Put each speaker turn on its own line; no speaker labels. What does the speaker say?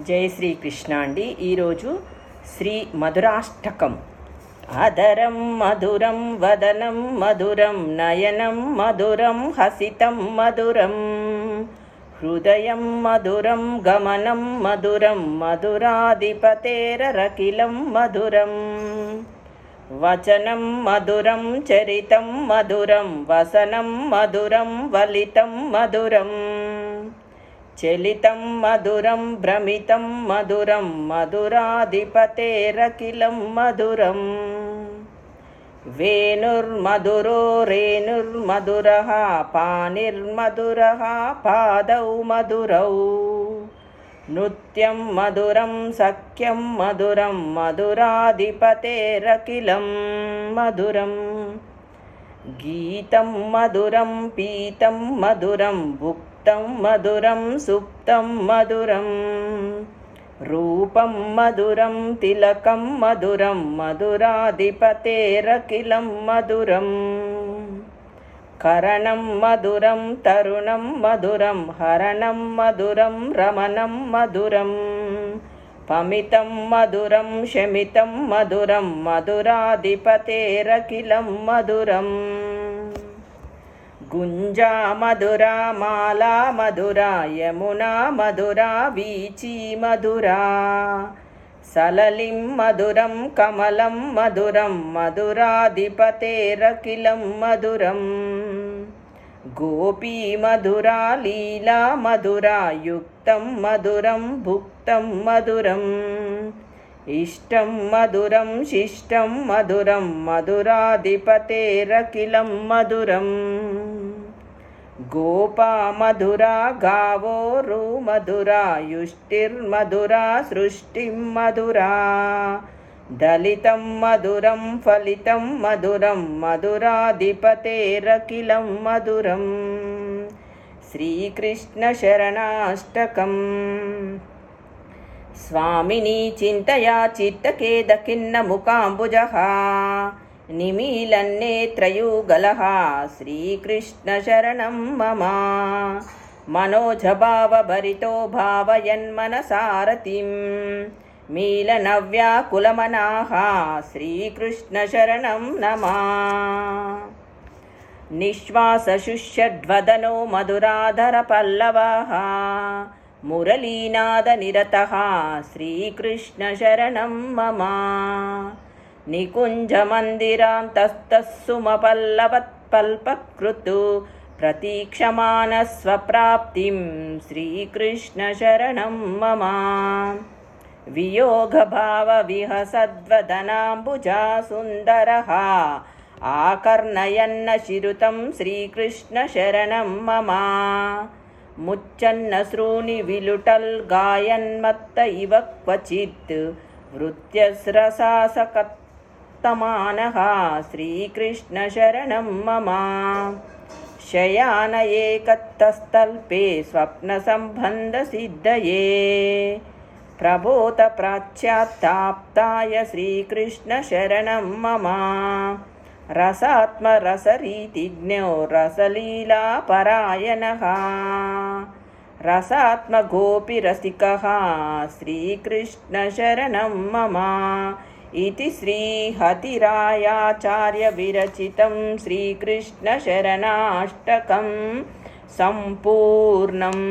జై శ్రీకృష్ణ అండి. ఈరోజు శ్రీ మధురాష్టకం. అదరం మధురం వదనం మధురం నయనం మధురం హసితం మధురం. హృదయం మధురం గమనం మధురం మధురాధిపతేరకిలం మధురం. వచనం మధురం చరితం మధురం. వసనం మధురం వలితం మధురం. చలితం మధురం భ్రమితం మధురం మధురాధిపతేరకిలం మధురం. వేణుర్మధురో రేణుర్మధురः పానిర్మధురः పాదౌ మధురౌ. నృత్యం మధురం సఖ్యం మధురం మధురాధిపతేరకిలం మధురం. గీతం మధురం పీతం మధురం సుప్తం మధురం సుప్తం మధురం. రూపం మధురం తిలకం మధురం మధురాధిపతేరకిలం మధురం. కరణం మధురం తరుణం మధురం హరణం మధురం రమణం మధురం. పమితం మధురం శమితం మధురం మధురాధిపతేరకిలం మధురం. గుంజా మధురా మాలా మధురా యమునా మధురా వీచీ మధురా. సలలిం మధురం కమలం మధురం మధురాధిపతేరకిలం మధురం. గోపీ మధురా లీలా మధురా యుక్తం మధురం భుక్తం మధురం. ఇష్టం మధురం శిష్టం మధురం మధురాధిపతేరకిలం మధురం. గోపా మధురా గావోరు మధురా యుష్టిర్మధురా సృష్టిం మధురా. దళితం మధురం ఫలితం మధురం మధురాధిపతేరకిలం మధురం. శ్రీకృష్ణ శరణాష్టకం. స్వామిని చింతయా చిత్తకేదకిన్న ముకాంబుజ నిమీలన్నేత్రయుగల శ్రీకృష్ణశరణం మమ. మనోజభావభరితో భావయన్మనసారథిం. మీలనవ్యాకులమనాः శ్రీకృష్ణశరణం నమా. నిశ్వాసశుష్యడ్వదనో మధురాధరపల్లవः. మురళీనాదనిరతः निकुञ्जमन्दिरान्तस्तः सुमपल्लवत्पल्पकृतु प्रतीक्षमानस्वप्राप्तिं श्रीकृष्णशरणं मम वियोगभावविहसद्वदनाम्बुजा सुन्दरः आकर्णयन्न शिरुतं श्रीकृष्णशरणं मम मुच्चन्न श्रूणि विलुटल् गायन्मत्त इव क्वचित् वृत्यस्रसासकत् वृत्यस्रसासकत्तमानः श्रीकृष्णशरणं मम शयान एकत्तस्तल्पे स्वप्नसम्बन्धसिद्धये प्रबोधप्राच्यात्ताप्ताय श्रीकृष्णशरणं मम रसात्मरसरीतिज्ञो रसलीलापरायणः रसात्मगोपिरसिकः श्रीकृष्णशरणं मम इति श्रीहतिरायाचार्यविरचितं श्रीकृष्णशरणाष्टकं सम्पूर्णम्